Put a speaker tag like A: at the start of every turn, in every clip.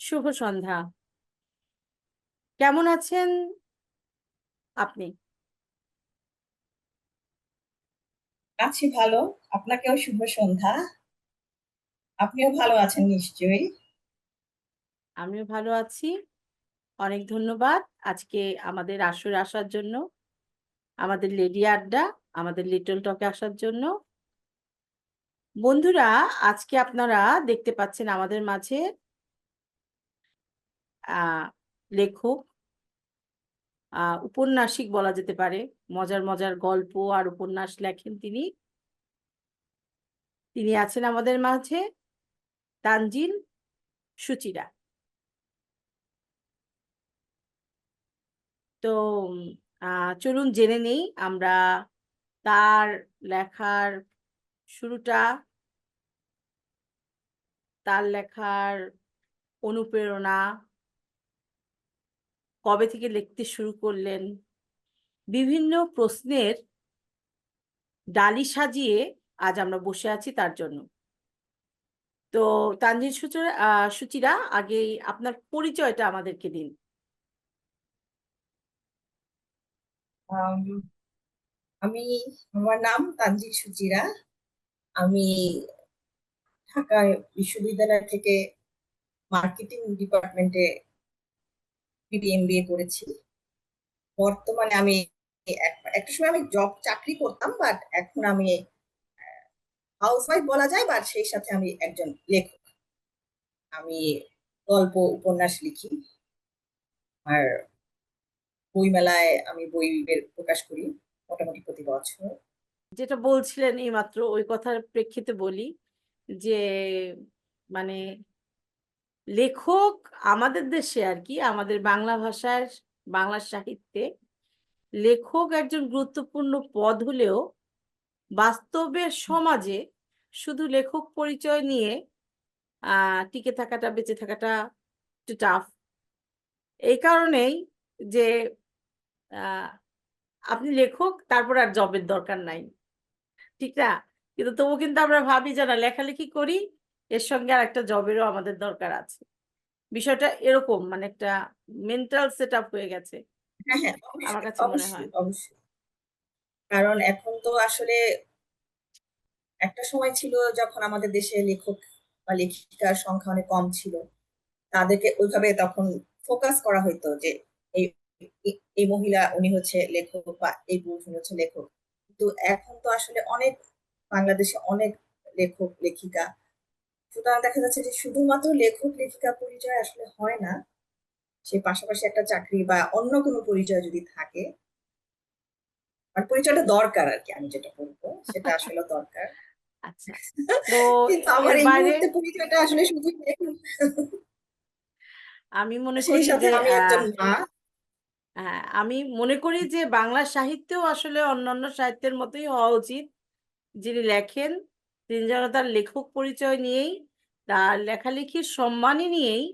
A: শুভ সন্ধ্যা। কেমন আছেন আপনি?
B: আছি ভালো। আপনাকেও শুভ সন্ধ্যা। আপনিও ভালো আছেন নিশ্চয়ই।
A: আমিও ভালো আছি। অনেক ধন্যবাদ আজকে আমাদের আসরে আসার জন্য আমাদের লেডি আড্ডা আমাদের লিটল টকে আসার জন্য। বন্ধুরা আজকে আপনারা দেখতে পাচ্ছেন আমাদের মাঝে লেখক। উপন্যাসিক বলা যেতে পারে। মজার মজার গল্প আর উপন্যাস লেখেন তিনি। তিনি আছেন আমাদের মাঝে। তানজিল সুচিরা। তো চলুন জেনে নেই আমরা তার লেখার শুরুটা, তার লেখার অনুপ্রেরণা কবে থেকে লিখতে শুরু করলেন? বিভিন্ন প্রশ্নের ডালি সাজিয়ে আজ আমরা বসে আছি তার জন্য। তো তানজিল সুচিরা সুচিরা আগে আপনার পরিচয়টা আমাদেরকে দিন।
B: আম, আমি আমার নাম তানজিল সুচিরা। আমি ঢাকা বিশ্ববিদ্যালয় থেকে মার্কেটিং ডিপার্টমেন্টে বিবিএমবিএ করেছি। বর্তমানে আমি এক- একটা সময় আমি জব চাকরি করতাম বাট এখন আমি হাউসওয়াইফ বলা যায় বাট সেই সাথে আমি একজন লেখক। আমি গল্প, উপন্যাস লিখি। আর বইমেলায় আমি বই প্রকাশ করি মোটামুটি প্রতি বছর।
A: যেটা বলছিলেন এইমাত্র ওই কথার প্রেক্ষিতে বলি যে মানে লেখক আমাদের দেশে আর কি আমাদের বাংলা ভাষার বাংলা সাহিত্যে লেখক একজন গুরুত্বপূর্ণ পদ হলেও বাস্তবের সমাজে শুধু লেখক পরিচয় নিয়ে আহ টিকে থাকাটা বেঁচে থাকাটা একটু টাফ এই কারণেই যে আপনি লেখক তারপর আর জবের দরকার নাই। ঠিক না? কিন্তু তবু কিন্তু আমরা ভাবি যে না লেখালেখি করি এর সঙ্গে আর একটা জবেরও আমাদের দরকার আছে। বিষয়টা এরকম মানে একটা মেন্টাল সেট আপ হয়ে গেছে।
B: হ্যাঁ হ্যাঁ
A: আমার
B: অবশ্যই
A: কাছে মনে হয়।
B: কারণ এখন তো আসলে একটা সময় ছিল যখন আমাদের দেশে লেখক বা লেখিকার সংখ্যা অনেক কম ছিল। তাদেরকে ওইভাবে তখন ফোকাস করা হইতো যে এই এই- এই মহিলা উনি হচ্ছে লেখক বা এই পুরুষ উনি হচ্ছে লেখক। কিন্তু এখন তো আসলে অনেক বাংলাদেশে অনেক লেখক লেখিকা সুতরাং দেখা যাচ্ছে যে শুধুমাত্র লেখক লেখিকা পরিচয় আসলে হয় না সে পাশাপাশি একটা চাকরি বা অন্য কোনো পরিচয় যদি থাকে আর পরিচয়টা দরকার আর কি আমি যেটা বলব সেটা আসলে দরকার।
A: আচ্ছা তো
B: আমার এই মুহূর্তে পরিচয়টা আসলে শুধু
A: আমি মনে করি যে
B: আমি একজন মা।
A: হ্যাঁ আমি মনে করি যে বাংলা সাহিত্যেও আসলে অন্যান্য সাহিত্যের মতোই হওয়া উচিত। যিনি লেখেন তিনি যেন তার লেখক পরিচয় নিয়েই, তার লেখালেখির সম্মানই নিয়েই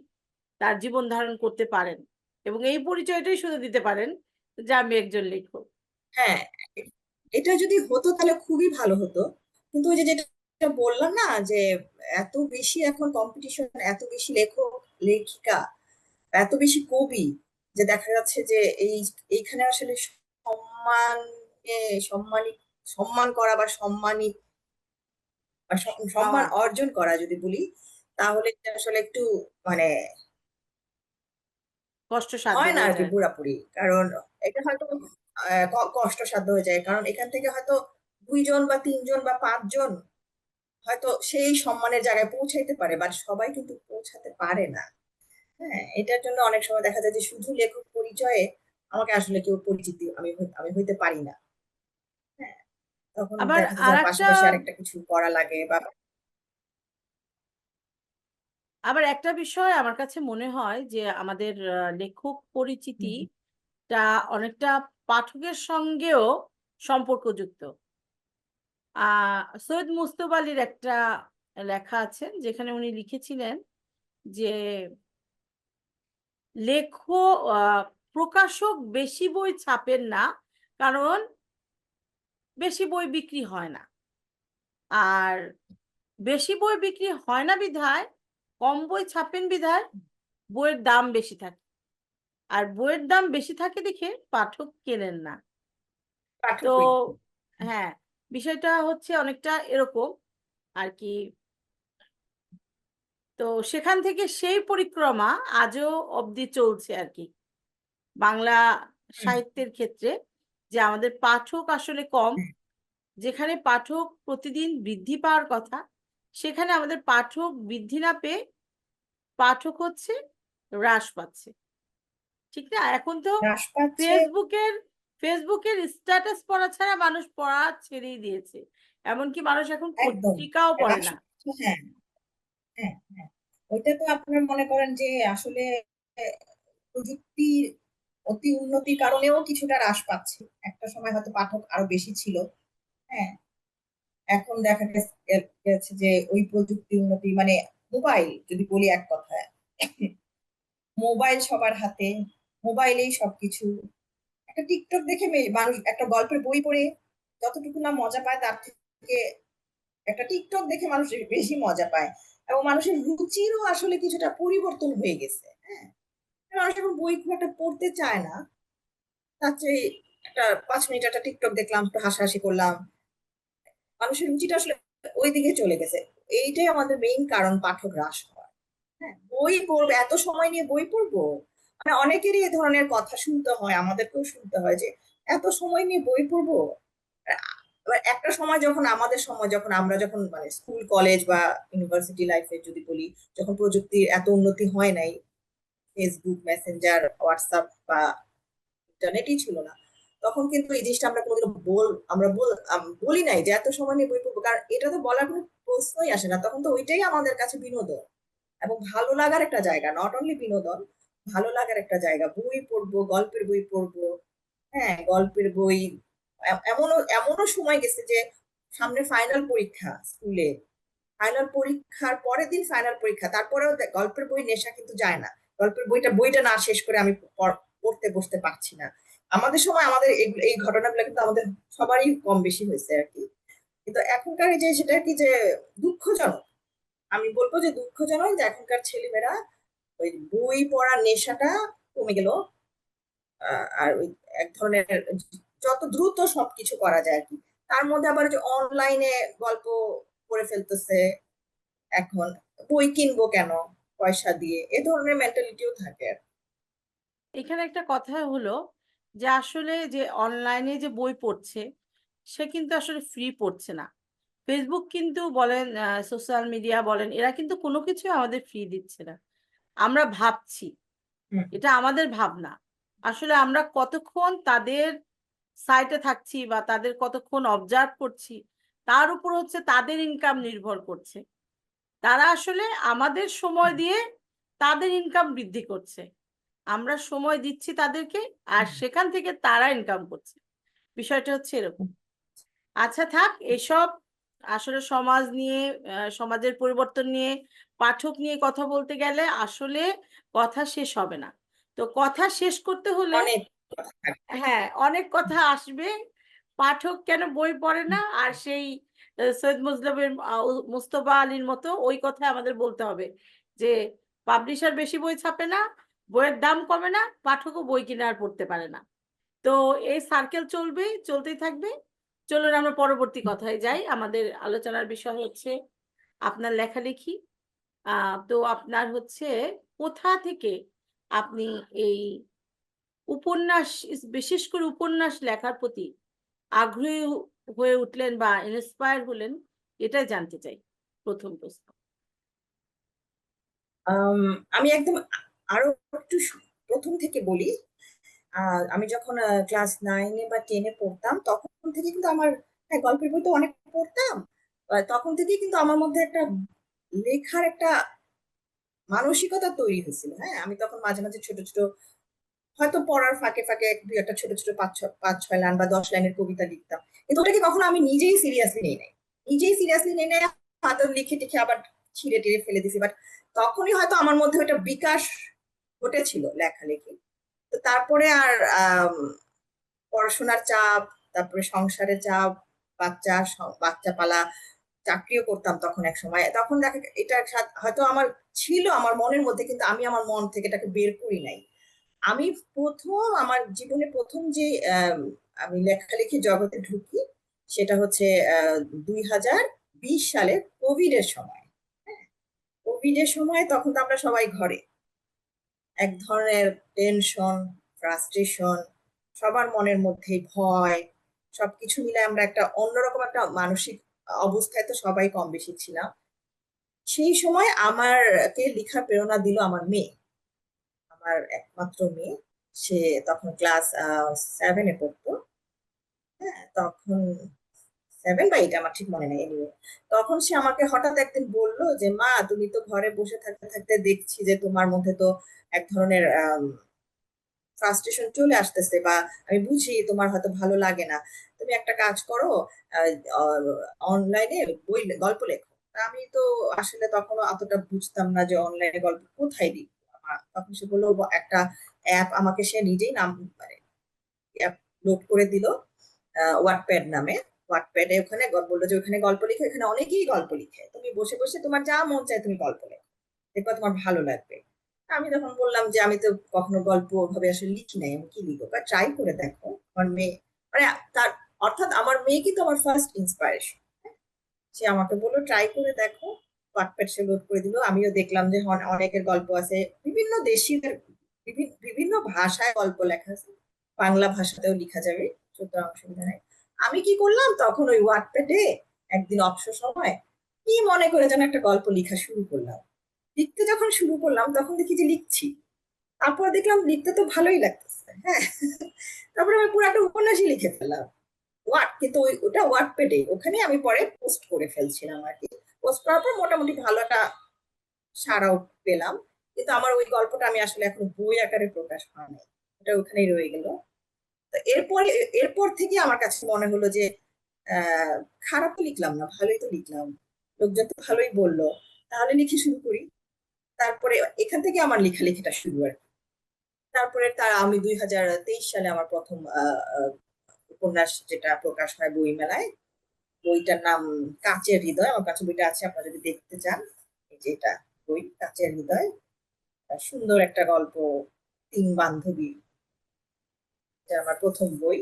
A: তার জীবন ধারণ করতে পারেন এবং এই পরিচয়টাই শুধু দিতে পারেন যে আমি একজন লেখক।
B: হ্যাঁ এটা যদি হতো তাহলে খুবই ভালো হতো। কিন্তু ওই যে যেটা বললাম না যে এত বেশি এখন কম্পিটিশন এত বেশি লেখক, লেখিকা, এত বেশি কবি যে দেখা যাচ্ছে যে এই, এইখানে আসলে সম্মান সম্মানী, সম্মান করা বা সম্মানী বা সম্মান অর্জন করা যদি বলি তাহলে আসলে একটু মানে
A: কষ্টসাধ্য
B: হয় না
A: হয়ে
B: আর কি
A: যায়।
B: পুরাপুরি। কারণ এটা হয়তো কষ্টসাধ্য হয়ে যায়। কারণ এখান থেকে হয়তো দুইজন বা তিনজন বা পাঁচজন হয়তো সেই সম্মানের জায়গায় পৌঁছাইতে পারে বাট সবাই কিন্তু পৌঁছাতে পারে না। হ্যাঁ এটার জন্য অনেক সময় দেখা যায় যে শুধু লেখক পরিচয়ে আমাকে আসলে কেউ পরিচিতি আমি আমি হইতে পারি না। হ্যাঁ তখন
A: আবার
B: দেখা যায় পাশাপাশি আরেকটা কিছু করা লাগে বা
A: আবার একটা বিষয় আমার কাছে মনে হয় যে আমাদের আহ, লেখক
B: হুম,
A: পরিচিতিটা অনেকটা পাঠকের সঙ্গেও সম্পর্কযুক্ত। আহ সৈয়দ মুস্তফা আলীর একটা লেখা আছে যেখানে উনি লিখেছিলেন যে লেখো আহ, প্রকাশক বেশি বই ছাপেন না কারণ বেশি বই বিক্রি হয় না। আর বেশি বই বিক্রি হয় না বিধায় কম বই ছাপেন বিধায় বইয়ের দাম বেশি থাকে। আর বইয়ের দাম বেশি থাকে দেখে পাঠক কেনেন না। তো হ্যাঁ বিষয়টা হচ্ছে অনেকটা এরকম আর কি। তো সেখান থেকে সেই পরিক্রমা আজও অবধি চলছে আর কি। বাংলা সাহিত্যের ক্ষেত্রে যে আমাদের পাঠক আসলে কম যেখানে পাঠক প্রতিদিন বৃদ্ধি পাওয়ার কথা সেখানে আমাদের পাঠক বৃদ্ধি না পেয়ে পাঠক হচ্ছে হ্রাস পাচ্ছে। ঠিক না? এখন তো ফেসবুকের ফেসবুকের স্ট্যাটাস পড়া ছাড়া মানুষ পড়া ছেড়েই দিয়েছে। এমনকি মানুষ এখন পত্রিকাও পড়ে না।
B: হ্যাঁ। হ্যাঁ হ্যাঁ। ওইটা তো আপনার মনে করেন যে আসলে প্রযুক্তির অতি উন্নতির কারণেও কিছুটা হ্রাস পাচ্ছে। একটা সময় হয়তো পাঠক আরও বেশি ছিল। হ্যাঁ। এখন দেখা গেছে- যে ওই প্রযুক্তি উন্নতি মানে মোবাইল, যদি বলি এক কথায়। মোবাইল সবার হাতে, মোবাইলেই সবকিছু। একটা টিকটক দেখে মানুষ একটা গল্পের বই পড়ে, যতটুকু না মজা পায় তার থেকে একটা টিকটক দেখে মানুষ বেশি মজা পায়। এবং মানুষের রুচিরও আসলে কিছুটা পরিবর্তন হয়ে গেছে হ্যাঁ। মানুষ এখন বই খুব একটা পড়তে চায় না। তার চেয়ে একটা পাঁচ মিনিট একটা টিকটক দেখলাম, একটু হাসাহাসি করলাম। মানুষের রুচিটা আসলে ওই দিকে চলে গেছে। এইটাই আমাদের মেইন কারণ পাঠক হ্রাস হওয়ার হ্যাঁ বই পড়বে, এত সময় নিয়ে বই পড়ব? মানে অনেকেরই এ ধরনের কথা শুনতে হয়, আমাদেরকেও শুনতে হয় যে, এত সময় নিয়ে বই পড়ব? একটা সময় যখন, আমাদের সময় যখন আমরা যখন মানে স্কুল কলেজ বা ইউনিভার্সিটি লাইফে যদি বলি, যখন প্রযুক্তির এত উন্নতি হয় নাই ফেসবুক মেসেঞ্জার হোয়াটসঅ্যাপ বা ইন্টারনেটই ছিল না। তখন কিন্তু এই জিনিসটা আমরা কোনোদিন বল, আমরা বল বলি নাই যে এত সময় নিয়ে বই পড়ব। কারণ এটা তো বলার কোনো প্রশ্নই আসে না। তখন তো ওইটাই আমাদের কাছে বিনোদন। এবং ভালো লাগার একটা জায়গা। নট অনলি বিনোদন, ভালো লাগার একটা জায়গা। বই পড়ব, গল্পের বই পড়ব। হ্যাঁ গল্পের বই। এমনও এমনও সময় গেছে যে সামনে ফাইনাল পরীক্ষা স্কুলে ফাইনাল পরীক্ষার পরের দিন ফাইনাল পরীক্ষা। তারপরেও গল্পের বই নেশা কিন্তু যায় না। গল্পের বইটা বইটা না শেষ করে আমি পড়- পড়তে বসতে পারছি না। আমাদের সময় আমাদের এই- ঘটনাগুলো কিন্তু আমাদের সবারই কম বেশি হয়েছে আর কি। কিন্তু এখনকার যে, সেটা কি যে দুঃখজনক? আমি বলব যে দুঃখজনক যে এখনকার ছেলেমেয়েরা ওই বই পড়ার নেশাটা কমে গেল। আর ওই এক ধরনের যত দ্রুত সবকিছু করা যায় আর কি। তার মধ্যে আবার যে অনলাইনে গল্প করে ফেলতেছে, এখন বই কিনবো কেন? পয়সা দিয়ে এ ধরনের মেন্টালিটিও থাকে।
A: এখানে একটা কথা হলো যে আসলে যে অনলাইনে যে বই পড়ছে সে কিন্তু আসলে ফ্রি পড়ছে না। ফেসবুক কিন্তু বলেন সোশ্যাল মিডিয়া বলেন এরা কিন্তু কোনো কিছু আমাদের ফ্রি দিচ্ছে না। আমরা ভাবছি এটা আমাদের ভাবনা। আসলে আমরা কতক্ষণ তাদের সাইটে থাকছি বা তাদের কতক্ষণ অবজার্ভ করছি তার উপর হচ্ছে তাদের ইনকাম নির্ভর করছে। তারা আসলে আমাদের সময় দিয়ে তাদের ইনকাম বৃদ্ধি করছে। আমরা সময় দিচ্ছি তাদেরকে আর সেখান থেকে তারা ইনকাম করছে। বিষয়টা হচ্ছে এরকম। আচ্ছা থাক এসব আসলে সমাজ নিয়ে সমাজের পরিবর্তন নিয়ে পাঠক নিয়ে কথা বলতে গেলে আসলে কথা শেষ হবে না। তো কথা শেষ করতে হলে। হ্যাঁ অনেক কথা আসবে। পাঠক কেন বই পড়ে না? আর সেই সৈয়দ মুজলবের মুস্তফা আলীর মতো ওই কথা আমাদের বলতে হবে যে পাবলিশার বেশি বই ছাপে না, বইয়ের দাম কমে না, পাঠকও বই কিনে আর পড়তে পারে না। তো এই সার্কেল চলবে, চলতেই থাকবে। চলুন আমরা পরবর্তী কথায় যাই। আমাদের আলোচনার বিষয় হচ্ছে আপনার লেখালেখি। তো আপনার হচ্ছে কোথা থেকে আপনি এই উপন্যাস, বিশেষ করে উপন্যাস লেখার প্রতি আগ্রহী হয়ে উঠলেন বা ইন্সপায়ার হলেন এটাই জানতে চাই। প্রথম প্রশ্ন।
B: আম, একদম আরও একটু প্রথম থেকে বলি আমি যখন ক্লাস নাইনে বা টেনে পড়তাম তখন থেকে কিন্তু আমার হ্যাঁ গল্পের বই তো অনেক পড়তাম তখন থেকে কিন্তু আমার মধ্যে একটা লেখার একটা মানসিকতা তৈরি হয়েছিল হ্যাঁ? আমি তখন মাঝে মাঝে ছোট ছোট হয়তো পড়ার ফাঁকে ফাঁকে এক দুই একটা ছোট ছোট পাঁচ পাঁচ ছয় লাইন বা দশ লাইনের কবিতা লিখতাম। কিন্তু ওটাকে কখনো আমি নিজেই সিরিয়াসলি নেই নাই। নিজেই সিরিয়াসলি নেই নাই হয়তো লিখে টিখে আবার ছিঁড়ে টিড়ে ফেলে দিছি। বাট তখনই হয়তো আমার মধ্যে ওটা বিকাশ ঘটেছিল লেখালেখি। তো তারপরে আর পড়াশোনার চাপ, তারপরে সংসারের চাপ, বাচ্চা বাচ্চা পালা, চাকরিও করতাম তখন এক সময়। তখন দেখা এটা হয়তো আমার ছিল আমার মনের মধ্যে, কিন্তু আমি আমার মন থেকে এটাকে বের করি নাই। আমি প্রথম আমার জীবনে প্রথম যে আম, লেখালেখি জগতে ঢুকি সেটা হচ্ছে দুই হাজার বিশ সালে কোভিড এর সময়। কোভিড এর সময় তখন তো আমরা সবাই ঘরে। এক ধরনের টেনশন ফ্রাস্ট্রেশন সবার মনের মধ্যে ভয় সবকিছু মিলে আমরা একটা অন্যরকম একটা মানসিক অবস্থায় তো সবাই কম বেশি ছিলাম। সেই সময় আমারকে লেখার প্রেরণা দিল আমার মেয়ে। আমার একমাত্র মেয়ে। সে তখন ক্লাস সেভেনে পড়তো। হ্যাঁ তখন সেভেন বা এইট আমার ঠিক মনে নেই anyway, তখন সে আমাকে হঠাৎ একদিন বলল যে মা তুমি তো ঘরে বসে থাকতে থাকতে দেখছি যে তোমার মধ্যে তো এক ধরনের ফ্রাস্ট্রেশন চলে আসতেছে বা আমি বুঝি তোমার হয়তো ভালো লাগে না। তুমি একটা কাজ করো অনলাইনে বই গল্প লেখো। আমি তো আসলে তখনও অতটা বুঝতাম না যে অনলাইনে গল্প কোথায় লিখব। তখন সে বলল একটা অ্যাপ আমাকে সে নিজেই নাম মানে অ্যাপ লোড করে দিল ওয়াটপ্যাড নামে। ওয়াটপ্যাডে ওখানে বলল যে ওখানে গল্প লিখে এখানে অনেকেই গল্প লিখে। তুমি বসে বসে তোমার যা মন চায় তুমি গল্প লেখো। দেখবা তোমার ভালো লাগবে। আমি তখন বললাম যে, আমি তো কখনো গল্প ভাবে আসলে লিখি নাই, আমি কি লিখব? বা ট্রাই করে দেখো। আমার মেয়ে মানে তার, অর্থাৎ আমার মেয়ে কিন্তু আমার ফার্স্ট ইন্সপায়ারেশন সে আমাকে বলল ট্রাই করে দেখো। ওয়াটপ্যাড সে লোড করে দিল। আমিও দেখলাম যে অনেকের গল্প আছে। বিভিন্ন দেশীদের বিভি- বিভিন্ন ভাষায় গল্প লেখা আছে। বাংলা ভাষাতেও লেখা যাবে, সুতরাং অসুবিধা নাই। আমি কি করলাম? তখন ওই ওয়াটপ্যাডে একদিন অবসর সময় কি মনে করে যেন একটা গল্প লেখা শুরু করলাম। লিখতে যখন শুরু করলাম, তখন দেখি যে লিখছি। তারপর দেখলাম লিখতে তো ভালোই লাগতেছে হ্যাঁ। তারপরে আমি পুরো একটা উপন্যাসই লিখে ফেললাম। ওয়াট কিন্তু ওই ওটা ওয়াটপ্যাডে ওখানে আমি পরে পোস্ট করে ফেলছিলাম আর কি। পোস্ট করার পর মোটামুটি ভালো একটা সাড়াও পেলাম। কিন্তু আমার ওই গল্পটা আমি আসলে এখন বই আকারে প্রকাশ হয়নি। ওটা ওখানেই রয়ে গেল। তো এরপরে, এরপর থেকে আমার কাছে মনে হলো যে খারাপ তো লিখলাম না, ভালোই তো লিখলাম। লোকজন তো ভালোই বলল, তাহলে লিখে শুরু করি। তারপরে এখান থেকে আমার লেখালেখিটা শুরু আর কি। তারপরে তার, আমি দুই হাজার তেইশ সালে আমার প্রথম উপন্যাস যেটা প্রকাশ হয় বই মেলায় বইটার নাম কাচের হৃদয়। আমার কাছে বইটা আছে আপনারা যদি দেখতে চান এই যে এটা বই কাচের হৃদয়। সুন্দর একটা গল্প তিন বান্ধবী। এটা আমার প্রথম বই।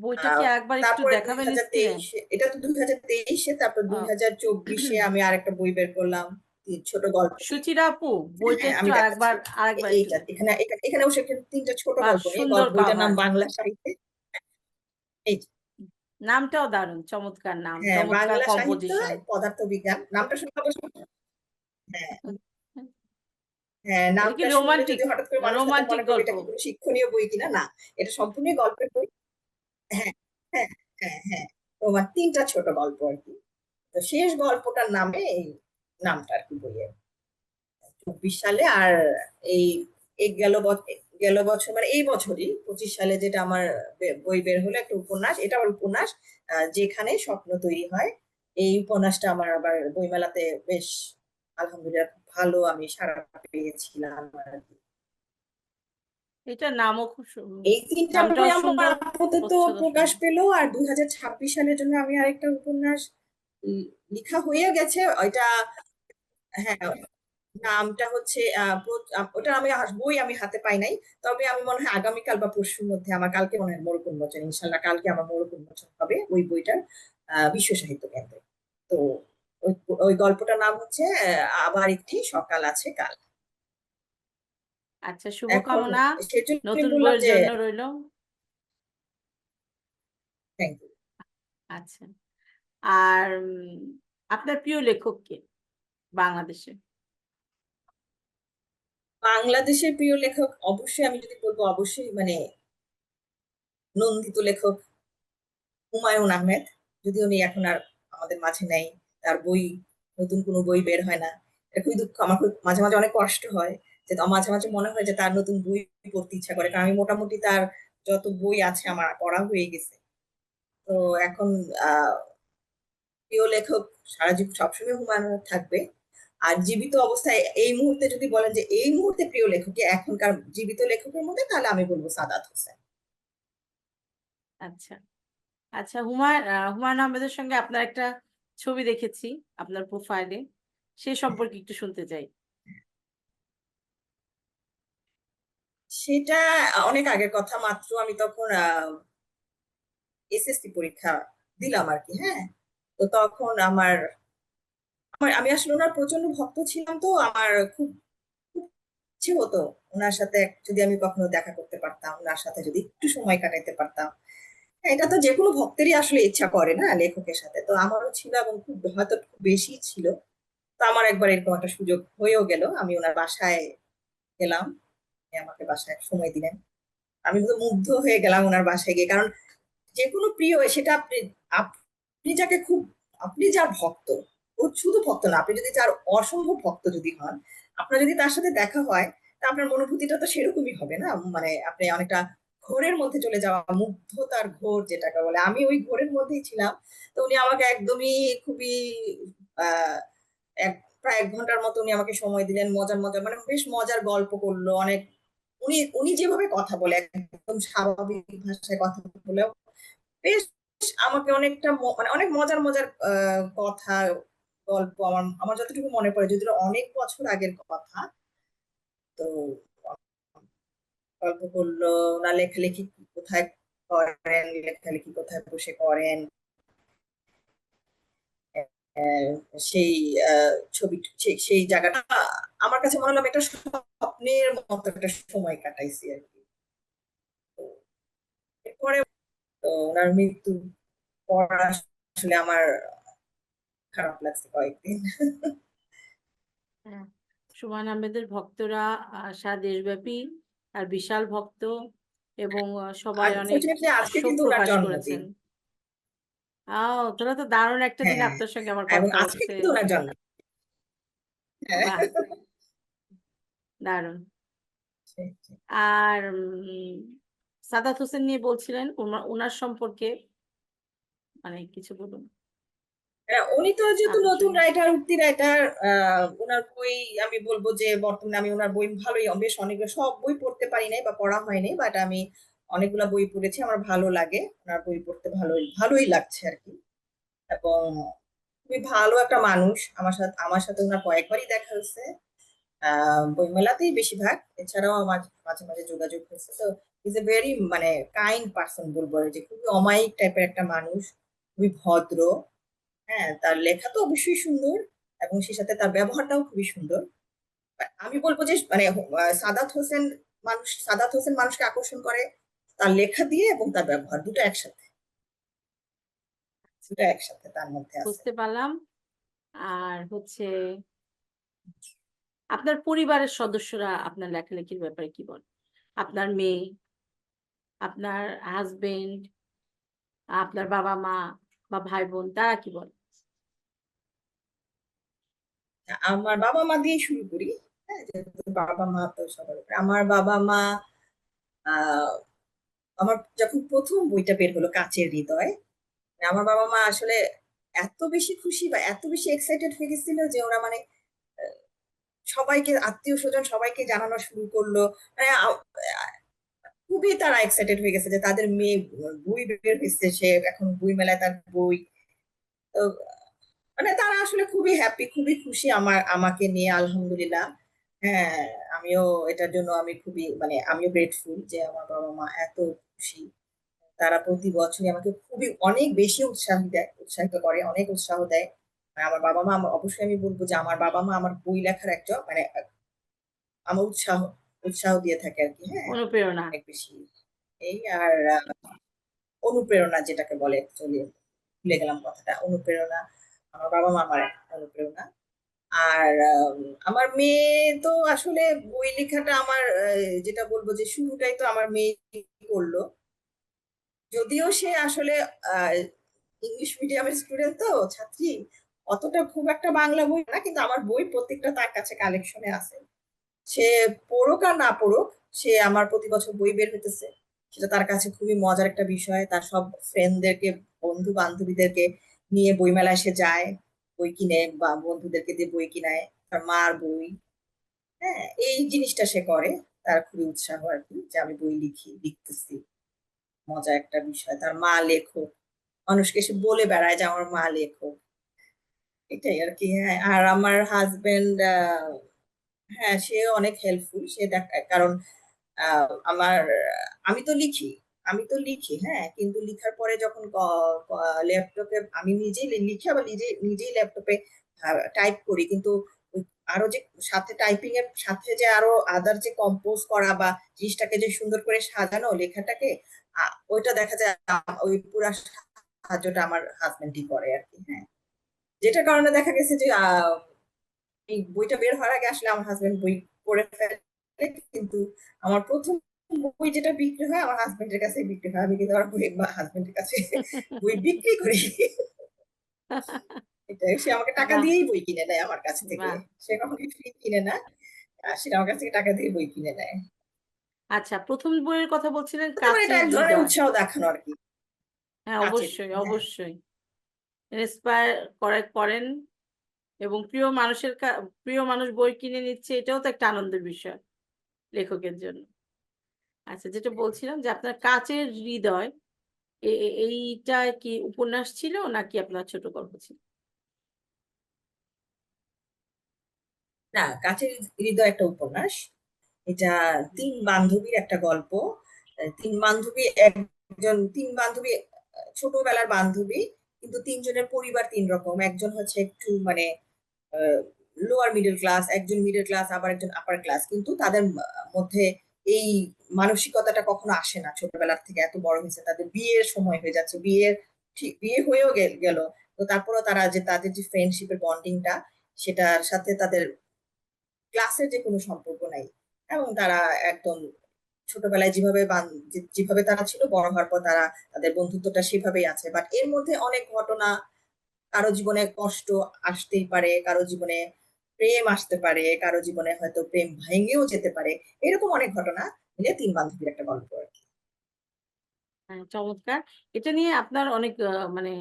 A: বইটা কি একবার একটু দেখাবেন
B: তেইশে এটা তো দুই হাজার তেইশে তারপর দুই হাজার চব্বিশে আমি আরেকটা বই বের করলাম ছোট গল্প।
A: সুচিরা আপু বইটা
B: হ্যাঁ, আমি
A: একটু। আরেকবার আরেকবার
B: এখানে এখানে- বসে তিনটা ছোট গল্প। বইটার নাম বাংলা সাহিত্যে। এই
A: নামটাও দারুণ চমৎকার নাম
B: হ্যাঁ
A: চমৎকার
B: বাংলা সাহিত্য
A: কম্পোজিশন
B: পদার্থ নামটা শুনে অবশ্য হ্যাঁ। হ্যাঁ নামটা
A: কি রোমান্টিক
B: যদি হঠাৎ করে মানুষ
A: রোমান্টিক
B: মনে করবে এটা
A: গল্প?
B: কোনো শিক্ষণীয় বই কিনা? না এটা সম্পূর্ণ গল্পের বই। হ্যাঁ হ্যাঁ হ্যাঁ হ্যাঁ তোমার তিনটা ছোট গল্প আর কি। তো শেষ গল্পটার নামে এই নামটা আর কি বইয়ের। চব্বিশ সালে আর এই এই গেল বছর গেল বছর মানে এই বছরই পঁচিশ সালে যেটা আমার বই বের হলো একটা উপন্যাস এটা আমার উপন্যাস যেখানে স্বপ্ন তৈরি হয়। এই উপন্যাসটা আমার আবার বইমেলাতে বেশ আলহামদুলিল্লাহ খুব ভালো আমি সাড়া পেয়েছিলাম আর কি।
A: এটা নামও খুব
B: এই তিনটা বই আমার আপাতত প্রকাশ পেল আর দুই হাজার ছাব্বিশ সালের জন্য আমি আরেকটা উপন্যাস লিখা হয়ে গেছে। ওইটা হ্যাঁ নামটা হচ্ছে ওটা আমি বই আমি হাতে পাই নাই। তবে আমি মনে হয় আগামীকাল বা পরশুর মধ্যে আমার কালকে মনে হয় মোড়ক উন্মোচন ইনশাল্লাহ কালকে আমার মোড়ক উন্মোচন হবে ওই বইটার বিশ্ব সাহিত্য কেন্দ্রে। তো ওই গল্পটার নাম হচ্ছে আবার একটি সকাল আছে কাল।
A: আচ্ছা শুভকামনা। নতুন বইয়ের জন্য রইল।
B: থ্যাংক ইউ
A: আচ্ছা। আর আপনার প্রিয় লেখক কে বাংলাদেশে?
B: বাংলাদেশের প্রিয় লেখক, অবশ্যই আমি যদি বলব, অবশ্যই মানে নন্দিত লেখক হুমায়ুন আহমেদ। যদি উনি এখন আর আমাদের মাঝে নেই, তার বই, নতুন কোনো বই বের হয় না। এটা খুবই দুঃখ, আমার খুব মাঝে মাঝে অনেক কষ্ট হয় যে মাঝে মাঝে মনে হয় যে তার নতুন বই পড়তে ইচ্ছা করে, কারণ আমি মোটামুটি তার যত বই আছে আমার পড়া হয়ে গেছে। তো এখন প্রিয় লেখক সারা জীবন সবসময় হুমায়ুন থাকবে। আর জীবিত অবস্থায় এই মুহূর্তে যদি বলেন যে এই মুহূর্তে প্রিয় লেখক এখনকার জীবিত লেখকের মধ্যে তাহলে আমি বলব সাদাত হোসেন।
A: আচ্ছা। আচ্ছা হুমায়ুন আহ, হুমায়ুন আহমেদের সঙ্গে আপনার একটা ছবি দেখেছি আপনার প্রোফাইলে সে সম্পর্কে একটু শুনতে চাই।
B: সেটা অনেক আগের কথা মাত্র আমি তখন এসএসসি পরীক্ষা দিলাম আর কি হ্যাঁ? তো তখন আমার আমার আমি আসলে ওনার প্রচণ্ড ভক্ত ছিলাম তো আমার খুব ইচ্ছে হতো ওনার সাথে যদি আমি কখনো দেখা করতে পারতাম ওনার সাথে যদি একটু সময় কাটাইতে পারতাম। হ্যাঁ, এটা তো যে কোনো ভক্তেরই আসলে ইচ্ছা করে না লেখকের সাথে। তো আমারও ছিল এবং খুব হয়তো খুব বেশি ছিল। তো আমার একবার এরকম একটা সুযোগ হয়েও গেল আমি ওনার বাসায় গেলাম। আমাকে বাসায় সময় দিলেন। আমি তো মুগ্ধ হয়ে গেলাম ওনার বাসায় গিয়ে কারণ যে কোনো প্রিয় সেটা আপনি আপনি যাকে খুব আপনি যার ভক্ত ও শুধু ভক্ত না, আপনি যদি তার অসম্ভব ভক্ত যদি হন, আপনার যদি তার সাথে দেখা হয়, তা আপনার অনুভূতিটা তো সেরকমই হবে না? মানে আপনি অনেকটা ঘোরের মধ্যে চলে যাওয়া, মুগ্ধতার ঘোর যেটাকে বলে, আমি ওই ঘোরের মধ্যেই ছিলাম। তো উনি আমাকে একদমই খুবই প্রায় এক ঘণ্টার মতো উনি আমাকে সময় দিলেন, মজার মজার মানে বেশ মজার গল্প করল, অনেক, উনি উনি যেভাবে কথা বলে, একদম স্বাভাবিক ভাষায় কথা বলে বেশ আমাকে অনেকটা মানে অনেক মজার মজার কথা গল্প আমার আমার যতটুকু মনে পড়ে যদিও অনেক বছর আগের কথা, তো গল্প করল না লেখালেখি কোথায় করেন, লেখালেখি কোথায় বসে করেন সেই ছবি সেই- জায়গাটা, আমার কাছে মনে হলো একটা স্বপ্নের মতো একটা সময় কাটাইছি আর কি। এরপরে ওনার মৃত্যু পর আসলে আমার খারাপ লাগছে কয়েকদিন।
A: হ্যাঁ হুমায়ুন আহমেদের ভক্তরা আশা দেশব্যাপী আর বিশাল ভক্ত এবং সবাই অনেক করেছেন। আও তাহলে তো দারুণ একটা দিন
B: হ্যাঁ
A: আপনার সঙ্গে আমার কথা
B: আজকে
A: হচ্ছে।
B: হ্যাঁ।
A: দারুণ। আর সাদাত হোসেন নিয়ে বলছিলেন ওনার সম্পর্কে মানে কিছু বলুন।
B: হ্যাঁ, উনি তো যেহেতু নতুন রাইটার উঠতি রাইটার ওনার বই আমি বলব যে বর্তমানে আমি ওনার বই ভালোই বেশ অনেকগুলো সব বই পড়তে পারি নাই বা পড়া হয়নি বাট আমি অনেকগুলা বই পড়েছি আমার ভালো লাগে। ওনার বই পড়তে ভালোই ভালোই লাগছে আর কি এবং খুবই ভালো একটা মানুষ আমার সাথে আমার সাথে ওনার কয়েকবারই দেখা হয়েছে। আহ বইমেলাতেই বেশিরভাগ এছাড়াও আমার মাঝে মাঝে যোগাযোগ হয়েছে। তো ইজ এ ভেরি মানে কাইন্ড পার্সন বলব যে খুবই অমায়িক টাইপের একটা মানুষ খুবই ভদ্র হ্যাঁ তার লেখা তো অবশ্যই সুন্দর এবং সেই সাথে তার ব্যবহারটাও খুবই সুন্দর। আমি বলব যে মানে সাদাত হোসেন মানুষ, সাদাত হোসেন মানুষকে আকর্ষণ করে তার লেখা দিয়ে এবং তার ব্যবহার, দুটো একসাথে। দুটো একসাথে তার মধ্যে
A: বুঝতে পারলাম। আর হচ্ছে, আপনার পরিবারের সদস্যরা আপনার লেখালেখির ব্যাপারে কি বলে? আপনার মেয়ে, আপনার হাজবেন্ড আপনার বাবা মা বা ভাই বোন, তারা কি বলে?
B: আমার বাবা মা দিয়ে শুরু করি হ্যাঁ বাবা মা তো সবার। আমার বাবা মা আমার যখন প্রথম বইটা বের হলো কাচের হৃদয়, আমার বাবা মা আসলে এত বেশি খুশি বা এত বেশি এক্সাইটেড হয়ে গেছিল যে ওরা মানে সবাইকে, আত্মীয় স্বজন সবাইকে জানানো শুরু করল মানে খুবই তারা এক্সাইটেড হয়ে গেছে যে তাদের মেয়ে বই বের হয়েছে, সে এখন বই মেলায় তার বই তো মানে তারা আসলে খুবই হ্যাপি খুবই খুশি আমার আমাকে নিয়ে আলহামদুলিল্লাহ। হ্যাঁ আমিও এটার জন্য আমি খুবই মানে আমিও গ্রেটফুল যে আমার বাবা মা এত খুশি। তারা প্রতি বছরই আমাকে খুবই অনেক বেশি উৎসাহ দেয় উৎসাহিত করে অনেক উৎসাহ দেয়। আর আমার বাবা মা অবশ্যই আমি বলব যে আমার বাবা মা আমার বই লেখার একজন মানে আমার উৎসাহ উৎসাহ দিয়ে থাকে আর কি হ্যাঁ।
A: অনুপ্রেরণা।
B: অনেক বেশি। এই আর অনুপ্রেরণা যেটাকে বলে চলে ভুলে গেলাম কথাটা অনুপ্রেরণা। আমার বাবা মা আমার অনুপ্রেরণা আর আমার মেয়ে তো আসলে বই লেখাটা আমার যেটা বলব যে শুরুটাই তো আমার মেয়ে করল। যদিও সে আসলে ইংলিশ মিডিয়ামের স্টুডেন্ট তো, ছাত্রী, অতটা খুব একটা বাংলা বই না, কিন্তু আমার বই প্রত্যেকটা তার কাছে কালেকশনে আছে। সে পড়ুক আর না পড়ুক, সে আমার প্রতি বছর বই বের হইতেছে। সেটা তার কাছে খুবই মজার একটা বিষয়, তার সব ফ্রেন্ডদেরকে বন্ধু বান্ধবীদেরকে নিয়ে বইমেলায় সে যায়, বই কিনে বা বন্ধুদেরকে দিয়ে বই কিনায়, তার মার বই। হ্যাঁ এই জিনিসটা সে করে, তার খুবই উৎসাহ আর কি, যে আমি বই লিখি, লিখতেছি। মজা একটা বিষয়। তার মা লেখক। মানুষকে সে বলে বেড়ায় যে আমার মা লেখক। এটাই আর কি হ্যাঁ। আর আমার হাজবেন্ড হ্যাঁ সে অনেক হেল্পফুল সে দেখ, কারণ আমার, আমি তো লিখি। আমি তো লিখি হ্যাঁ? কিন্তু লিখার পরে যখন ল্যাপটপে আমি নিজেই লিখি আবার নিজে নিজেই ল্যাপটপে টাইপ করি। কিন্তু আরও যে সাথে টাইপিং এর সাথে যে আরও আদার যে কম্পোজ করা বা জিনিসটাকে যে সুন্দর করে সাজানো লেখাটাকে ওইটা দেখা যায় ওই পুরা সাহায্যটা আমার হাজবেন্ডই করে আর কি হ্যাঁ। যেটার কারণে দেখা গেছে যে বইটা বের হওয়ার আগে আসলে আমার হাজবেন্ড বই পড়ে ফেলে। কিন্তু আমার প্রথম বই যেটা বিক্রি হয় আমার হাজবেন্ডের কাছে বিক্রি হয়। আমি কিন্তু আমার বই হাজবেন্ডের কাছে বই বিক্রি করি। এটা সে আমাকে টাকা দিয়েই বই কিনে নেয় আমার কাছ থেকে। সে কখনো ফ্রি কিনে না সেটা আমার কাছ থেকে টাকা দিয়ে বই কিনে নেয়।
A: আচ্ছা প্রথম বইয়ের কথা বলছিলেন
B: এটা এক ধরনের উৎসাহ দেখানো আর কি।
A: হ্যাঁ অবশ্যই অবশ্যই। ইন্সপায়ার করে করেন এবং প্রিয় মানুষের প্রিয় মানুষ বই কিনে নিচ্ছে এটাও তো একটা আনন্দের বিষয় লেখকের জন্য। আচ্ছা যেটা বলছিলাম যে আপনার কাচের হৃদয় এইটা কি উপন্যাস ছিল নাকি আপনার ছোট গল্প ছিল?
B: না কাছের হৃদয় একটা উপন্যাস। এটা তিন বান্ধবীর একটা গল্প। তিন বান্ধবী, একজন, তিন বান্ধবী ছোটবেলার বান্ধবী, কিন্তু তিনজনের পরিবার তিন রকম। একজন হচ্ছে একটু মানে লোয়ার মিডল ক্লাস একজন মিডল ক্লাস আবার একজন আপার ক্লাস কিন্তু তাদের মধ্যে এই মানসিকতাটা কখনো আসে না ছোটবেলার থেকে, এত বড় হয়েছে। তাদের বিয়ের সময় হয়ে যাচ্ছে, বিয়ের ঠিক, বিয়ে হয়েও গেল। তো তারপরেও তারা যে, তাদের যে ফ্রেন্ডশিপের বন্ডিংটা সেটার সাথে তাদের ক্লাসের যে কোনো সম্পর্ক নাই। এবং তারা একদম ছোটবেলায় যেভাবে যেভাবে তারা ছিল, বড় হওয়ার পর তারা তাদের বন্ধুত্বটা সেভাবেই আছে। বাট এর মধ্যে অনেক ঘটনা, কারও জীবনে কষ্ট আসতেই পারে, কারও জীবনে প্রেম আসতে পারে কারও জীবনে হয়তো প্রেম ভেঙেও যেতে পারে এরকম অনেক ঘটনা মিলে তিন বান্ধবীর একটা গল্প আর কি।
A: হ্যাঁ চমৎকার। এটা নিয়ে আপনার অনেক মানে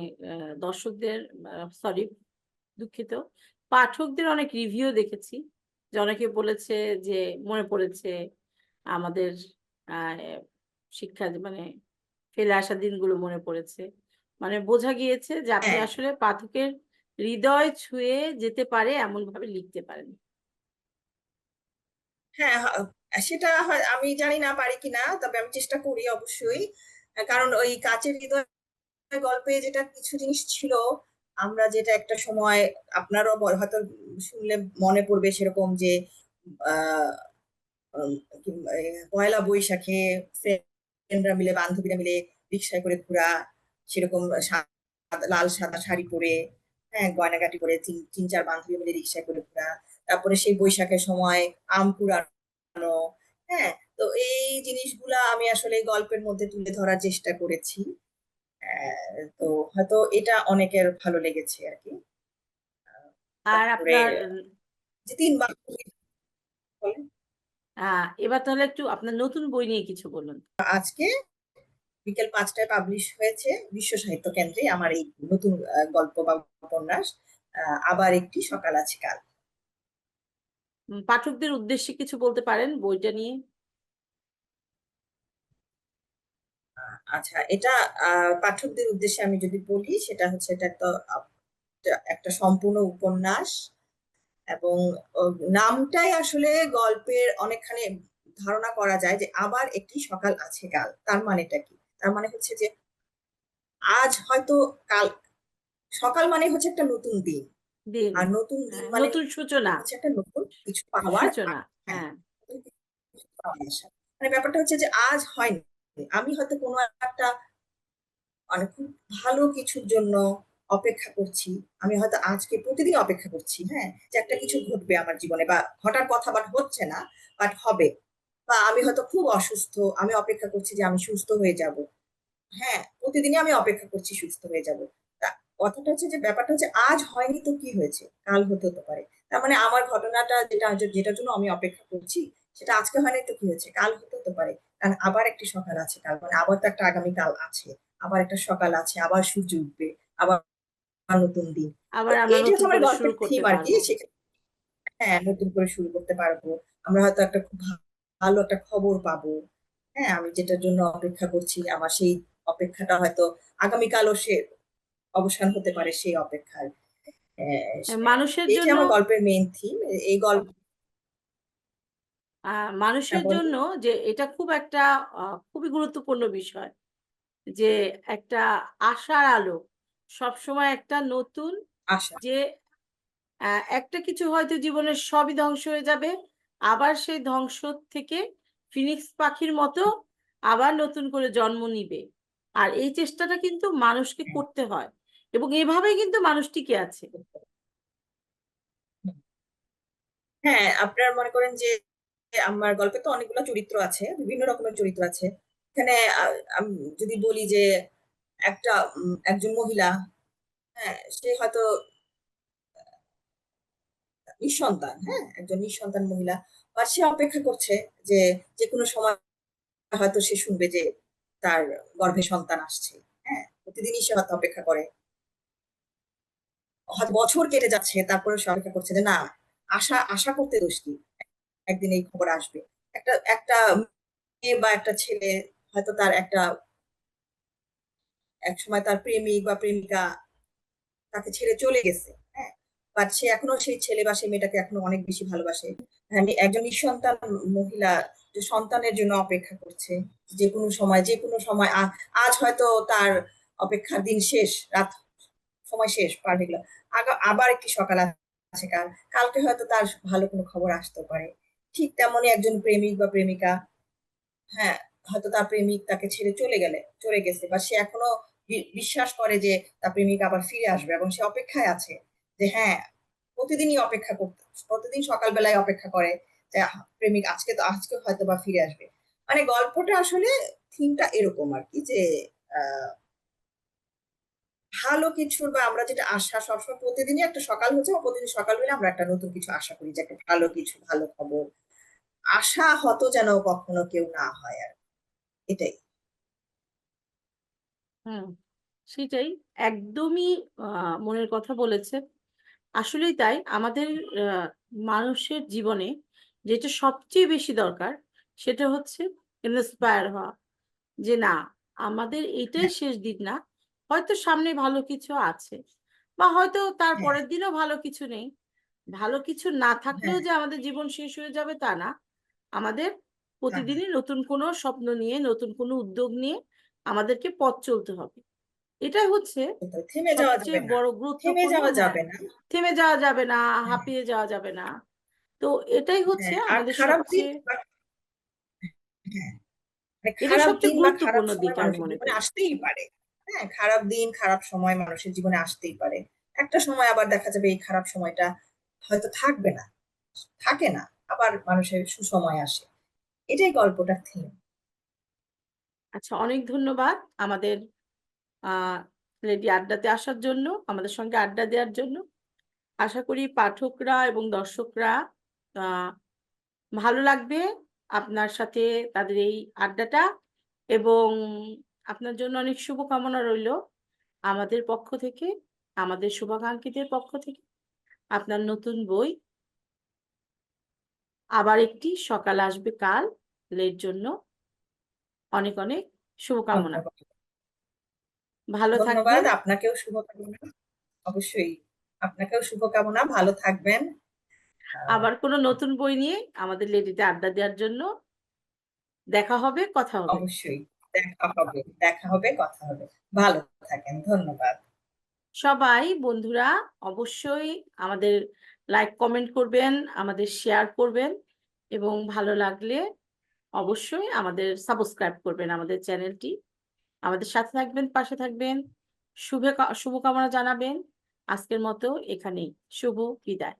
A: দর্শকদের সরি দুঃখিত। পাঠকদের অনেক রিভিউ দেখেছি যে অনেকে বলেছে যে মনে পড়েছে আমাদের আহ, শিক্ষা মানে ফেলে আসা দিনগুলো মনে পড়েছে। মানে বোঝা গিয়েছে যে আপনি
B: হ্যাঁ।
A: আসলে পাঠকের হৃদয় ছুঁয়ে যেতে পারে এমন ভাবে লিখতে পারেন।
B: হ্যাঁ সেটা আমি জানি না পারি কিনা, তবে আমি চেষ্টা করি অবশ্যই। কারণ ওই কাচের হৃদয় গল্পে যেটা কিছু জিনিস ছিল, আমরা যেটা একটা সময় আপনারও হয়তো শুনলে মনে পড়বে সেরকম যে পয়লা বৈশাখে ফ্রেন্ডরা মিলে, বান্ধবীরা মিলে রিক্সায় করে ঘোরা, সেরকম লাল সাদা শাড়ি পরে হ্যাঁ গয়নাগাটি করে তিন তিন চার বান্ধবী মিলে রিক্সায় করে ঘোরা। তারপরে সেই বৈশাখের সময় আম কুড়ানো হ্যাঁ? তো এই জিনিসগুলা আমি আসলে গল্পের মধ্যে তুলে ধরার চেষ্টা করেছি। তো হয়তো এটা অনেকের ভালো লেগেছে আর কি।
A: আর আপনার
B: যে তিন বান্ধবী বলেন,
A: আহ এবার তাহলে একটু আপনার নতুন বই নিয়ে কিছু বলুন।
B: আজকে বিকেল পাঁচটায় পাবলিশ হয়েছে বিশ্ব সাহিত্য কেন্দ্রে আমার এই নতুন গল্প বা উপন্যাস আহ, আবার একটি সকাল আছে কাল।
A: পাঠকদের উদ্দেশ্যে কিছু বলতে পারেন বইটা নিয়ে?
B: আচ্ছা এটা আহ, পাঠকদের উদ্দেশ্যে আমি যদি বলি সেটা হচ্ছে এটা একটা একটা সম্পূর্ণ উপন্যাস এবং নামটাই আসলে গল্পের অনেকখানি ধারণা করা যায় যে আবার একটি সকাল আছে কাল তার মানেটা কি? তার মানে হচ্ছে যে আজ হয়তো কাল সকাল মানে হচ্ছে একটা নতুন দিন। আর নতুন দিন
A: হ্যাঁ,
B: মানে
A: নতুন সূচনা।
B: হচ্ছে একটা নতুন কিছু পাওয়ার
A: সূচনা
B: হ্যাঁ
A: হ্যাঁ।
B: মানে ব্যাপারটা হচ্ছে যে আজ হয়নি। আমি হয়তো কোনো একটা মানে খুব ভালো কিছুর জন্য অপেক্ষা করছি। আমি হয়তো আজকে প্রতিদিন অপেক্ষা করছি হ্যাঁ যে একটা কিছু ঘটবে আমার জীবনে বা ঘটার কথা বাট হচ্ছে না বাট হবে। বা আমি হয়তো খুব অসুস্থ আমি অপেক্ষা করছি যে আমি সুস্থ হয়ে যাব। হ্যাঁ প্রতিদিনই আমি অপেক্ষা করছি সুস্থ হয়ে যাব। তা কথাটা হচ্ছে যে ব্যাপারটা হচ্ছে আজ হয়নি তো কি হয়েছে? কাল হতে হতে পারে। তার মানে আমার ঘটনাটা যেটা যেটার জন্য আমি অপেক্ষা করছি সেটা আজকে হয়নি তো কি হয়েছে? কাল হতে হতে পারে। কারণ আবার একটি সকাল আছে কাল মানে আবার তো একটা আগামী কাল আছে। আবার একটা সকাল আছে আবার সূর্য উঠবে আবার নতুন দিন।
A: আবার
B: এইটা হচ্ছে আমার গল্পের থিম আর কি হ্যাঁ নতুন করে শুরু করতে পারব। আমরা হয়তো একটা খুব ভালো একটা খবর পাবো। হ্যাঁ আমি যেটার জন্য অপেক্ষা করছি আমার সেই অপেক্ষাটা হয়তো আগামীকালও সে অবসান হতে পারে সেই অপেক্ষার
A: মানুষের
B: এইটা
A: জন্য
B: আমার গল্পের মেইন থিম এই গল্প
A: মানুষের জন্য যে এটা খুব একটা খুবই গুরুত্বপূর্ণ বিষয় যে একটা আশার আলো সবসময় একটা নতুন যে একটা কিছু হয়তো জীবনের সবই ধ্বংস হয়ে যাবে আবার সেই ধ্বংস থেকে ফিনিক্স পাখির মতো আবার নতুন করে জন্ম নিবে। আর এই চেষ্টাটা কিন্তু মানুষকে
B: হ্যাঁ।
A: করতে হয় এবং এভাবেই কিন্তু মানুষ টিকে আছে।
B: হ্যাঁ আপনার মনে করেন যে আমার গল্পে তো অনেকগুলো চরিত্র আছে বিভিন্ন রকমের চরিত্র আছে। এখানে যদি বলি যে একটা একজন মহিলা হ্যাঁ সে হয়তো নিঃসন্তান হ্যাঁ একজন নিঃসন্তান মহিলা। বা সে অপেক্ষা করছে যে যে কোনো সময় হয়তো সে শুনবে যে তার গর্ভে সন্তান আসছে। হ্যাঁ প্রতিদিনই সে হয়তো অপেক্ষা করে। হয়তো বছর কেটে যাচ্ছে তারপরে সে অপেক্ষা করছে যে না, আশা আশা করতে দোষ কি? একদিন এই খবর আসবে। একটা একটা মেয়ে বা একটা ছেলে হয়তো তার একটা এক সময় তার প্রেমিক বা প্রেমিকা তাকে ছেড়ে চলে গেছে। বাট সে এখনও সেই ছেলে বা সেই মেয়েটাকে এখনও অনেক বেশি ভালোবাসে। হ্যাঁ, একজন নিঃসন্তান মহিলা সন্তানের জন্য অপেক্ষা করছে যে কোনো সময় যে কোনো সময় আজ হয়তো তার অপেক্ষার দিন শেষ রাত সময় শেষ পার হয়ে গেল। আবার একটি সকাল আছে কাল কালকে হয়তো তার ভালো কোনো খবর আসতে পারে। ঠিক তেমনই একজন প্রেমিক বা প্রেমিকা হ্যাঁ হয়তো তার প্রেমিক তাকে ছেড়ে চলে গেলে চলে গেছে বা সে এখনও বিশ্বাস করে যে তার প্রেমিক আবার ফিরে আসবে এবং সে অপেক্ষায় আছে। যে হ্যাঁ প্রতিদিনই অপেক্ষা করতে প্রতিদিন সকালবেলায় অপেক্ষা করে যে প্রেমিক আজকে তো, আজকে হয়তো বা ফিরে আসবে। মানে গল্পটা আসলে থিমটা এরকম আর কি যে ভালো কিছুর বা আমরা যেটা আশা সবসময় প্রতিদিনই একটা সকাল হচ্ছে বা প্রতিদিন সকাল হলে আমরা একটা নতুন কিছু আশা করি যে, একটা ভালো কিছু, ভালো খবর। আশা হত যেন কখনো কেউ না হয় আর এটাই।
A: হুম, সেটাই। একদমই মনের কথা বলেছে। আসলেই তাই আমাদের মানুষের জীবনে যেটা সবচেয়ে বেশি দরকার সেটা হচ্ছে ইন্সপায়ার হওয়া। যে না আমাদের এটাই শেষ দিন না হয়তো সামনে ভালো কিছু আছে বা হয়তো তার
B: হ্যাঁ।
A: পরের দিনও ভালো কিছু নেই। ভালো কিছু না থাকলেও
B: হ্যাঁ।
A: যে আমাদের জীবন শেষ হয়ে যাবে তা না। আমাদের প্রতিদিনই নতুন কোনো স্বপ্ন নিয়ে নতুন কোনো উদ্যোগ নিয়ে আমাদেরকে পথ চলতে হবে। এটাই হচ্ছে
B: থেমে যাওয়া যাবে না।
A: বড়
B: থেমে যাওয়া
A: হ্যাঁ
B: যাবে না।
A: থেমে যাওয়া যাবে না
B: হ্যাঁ
A: হাঁপিয়ে যাওয়া যাবে না। তো এটাই হচ্ছে
B: হ্যাঁ
A: আমাদের সবচেয়ে
B: বা- হ্যাঁ মানে
A: এটা সবচেয়ে গুরুত্বপূর্ণ দিক আমি
B: মানুষের
A: মনে
B: জীবনে
A: করি।
B: আসতেই পারে। হ্যাঁ খারাপ দিন খারাপ সময় মানুষের জীবনে আসতেই পারে। একটা সময় আবার দেখা যাবে এই খারাপ সময়টা হয়তো থাকবে না থাকে না আবার মানুষের সুসময় আসে। এটাই গল্পটার থিম
A: আচ্ছা অনেক ধন্যবাদ আমাদের লেডি আড্ডাতে আসার জন্য, আমাদের সঙ্গে আড্ডা দেওয়ার জন্য। আশা করি পাঠকরা এবং দর্শকরা ভালো লাগবে আপনার সাথে তাদের এই আড্ডাটা এবং আপনার জন্য অনেক শুভকামনা রইল আমাদের পক্ষ থেকে, আমাদের শুভাকাঙ্ক্ষীদের পক্ষ থেকে। আপনার নতুন বই আবার একটি সকাল আসবে কাল, এর জন্য অনেক অনেক শুভকামনা। ভালো
B: ধন্যবাদ
A: থাকবেন।
B: আপনাকেও শুভকামনা। অবশ্যই আপনাকেও শুভকামনা ভালো থাকবেন।
A: আবার কোনো নতুন বই নিয়ে আমাদের লেডিতে আড্ডা দেওয়ার জন্য দেখা হবে কথা হবে।
B: অবশ্যই দেখা হবে দেখা হবে কথা হবে। ভালো থাকেন ধন্যবাদ।
A: সবাই বন্ধুরা অবশ্যই আমাদের লাইক কমেন্ট করবেন আমাদের শেয়ার করবেন এবং ভালো লাগলে অবশ্যই আমাদের সাবস্ক্রাইব করবেন আমাদের চ্যানেলটি। আমাদের সাথে থাকবেন পাশে থাকবেন। শুভে শুভকামনা জানাবেন। আজকের মতো এখানেই। শুভ বিদায়।